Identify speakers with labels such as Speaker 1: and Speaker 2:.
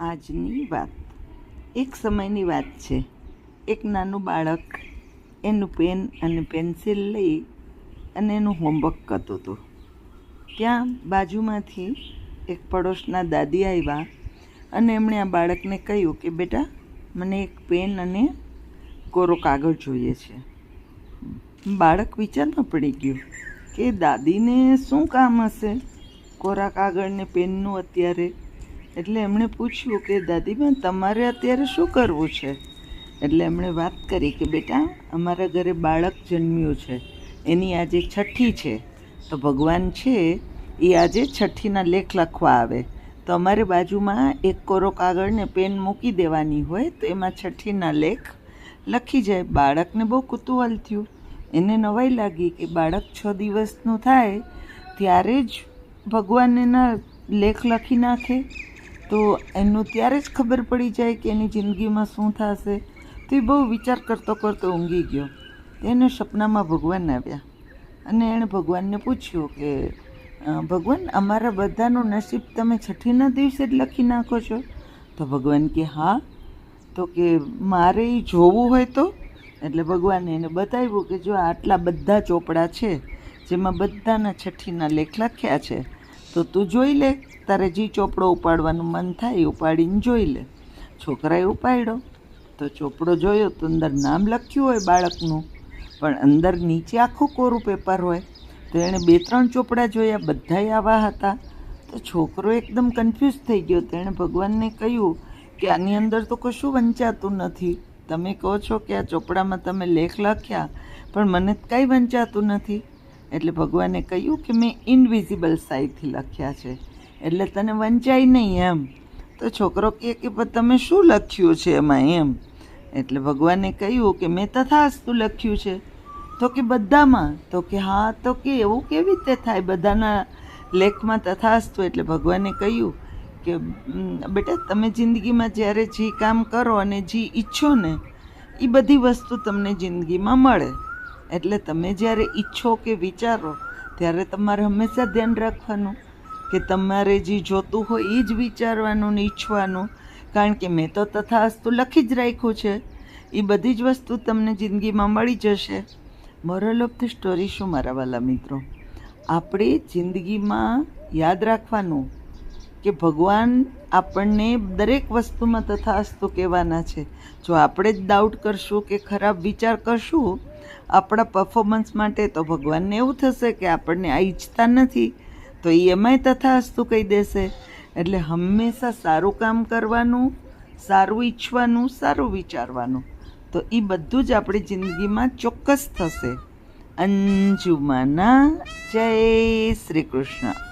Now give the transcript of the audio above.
Speaker 1: આજની વાત. એક સમયની વાત છે. એક નાનું બાળક એનું પેન અને પેન્સિલ લઈ અને એનું હોમવર્ક કરતું હતું. ત્યાં બાજુમાંથી એક પડોશના દાદી આવ્યા અને એમણે આ બાળકને કહ્યું કે, બેટા, મને એક પેન અને કોરો કાગળ જોઈએ છે. બાળક વિચારમાં પડી ગયું કે, દાદીને શું કામ હશે? કોરા કાગળને પેનનું અત્યારે એટલે એમણે પૂછ્યું કે, દાદીબેન, તમારે અત્યારે શું કરવું છે? એટલે એમણે વાત કરી કે, બેટા, અમારા ઘરે બાળક જન્મ્યું છે. એની આજે છઠ્ઠી છે. તો ભગવાન છે, એ આજે છઠ્ઠીના લેખ લખવા આવે. તો અમારે બાજુમાં એક કોરો કાગળને પેન મૂકી દેવાની હોય, તો એમાં છઠ્ઠીના લેખ લખી જાય. બાળકને બહુ કુતૂહલ થયું. એને નવાઈ લાગી કે, બાળક છ દિવસનું થાય, ત્યારે જ ભગવાન એના લેખ લખી નાખે. તો એનું ત્યારે જ ખબર પડી જાય કે એની જિંદગીમાં શું થશે. તો એ બહુ વિચાર કરતો કરતો ઊંઘી ગયો. એને સપનામાં ભગવાન આવ્યા. અને એણે ભગવાનને પૂછ્યું કે ભગવાન, અમારા બધાનું નસીબ તમે છઠ્ઠીના દિવસે જ લખી નાખો છો? તો ભગવાન કે, હા. તો કે, મારે એ જોવું હોય તો? એટલે ભગવાને એને બતાવ્યું કે, જો આટલા બધા ચોપડા છે, જેમાં બધાના છઠ્ઠીના લેખ લખ્યા છે તો તું જોઈ લે, તારે જે ચોપડો ઉપાડવાનું મન થાય ઉપાડીને જોઈ લે. છોકરાએ ઉપાડ્યો. તો ચોપડો જોયો તો અંદર નામ લખ્યું હોય બાળકનું, પણ અંદર નીચે આખું કોરું પેપર હોય. તો એણે બે ત્રણ ચોપડા જોયા, બધાય આવા હતા. તો છોકરો એકદમ કન્ફ્યુઝ થઈ ગયો. તેણે ભગવાનને કહ્યું કે આની અંદર તો કશું વંચાતું નથી. તમે કહો છો કે આ ચોપડામાં તમે લેખ લખ્યા, પણ મને કાંઈ વંચાતું નથી. એટલે ભગવાને કહ્યું કે મેં ઇનવિઝિબલ સાઈથી લખ્યા છે. એટલે તને વંચાય નહીં એમ. તો છોકરો કહે કે તમે શું લખ્યું છે એમાં એમ? એટલે ભગવાને કહ્યું કે, મેં તથાસ્તુ લખ્યું છે. તો કે, બધામાં? તો કે, હા, તો કે, એવું કેવી રીતે થાય? બધાના લેખમાં તથાસ્તુ. એટલે ભગવાને કહ્યું કે બેટા, તમે જિંદગીમાં જ્યારે જે કામ કરો અને જે ઈચ્છો ને એ બધી વસ્તુ તમને જિંદગીમાં મળે. એટલે તમે જ્યારે ઈચ્છો કે વિચારો, ત્યારે તમારે હંમેશા ધ્યાન રાખવાનું કે તમારે જે જોતું હોય એ જ વિચારવાનું ને ઈચ્છવાનું. કારણ કે મેં તો તથાસ્તુ લખી જ રાખ્યું છે. એ બધી જ વસ્તુ તમને જિંદગીમાં મળી જશે. મોરલ ઓફ ધ સ્ટોરી શું મારા વાલા મિત્રો? આપણે જિંદગીમાં યાદ રાખવાનું કે ભગવાન આપણને દરેક વસ્તુમાં તથાસ્તુ કહેવાના છે. જો આપણે જ ડાઉટ કરશું કે ખરાબ વિચાર કરશું આપણા પરફોર્મન્સ માટે તો ભગવાનને એવું થશે કે આપણને આ ઈચ્છતા નથી, તો એ એમાંય તથાસ્તુ કહી દેશે. એટલે હંમેશા સારું કામ કરવાનું, સારું ઈચ્છવાનું, સારું વિચારવાનું. તો એ બધું જ આપણી જિંદગીમાં ચોક્કસ થશે. અંજુમાના જય શ્રી કૃષ્ણ.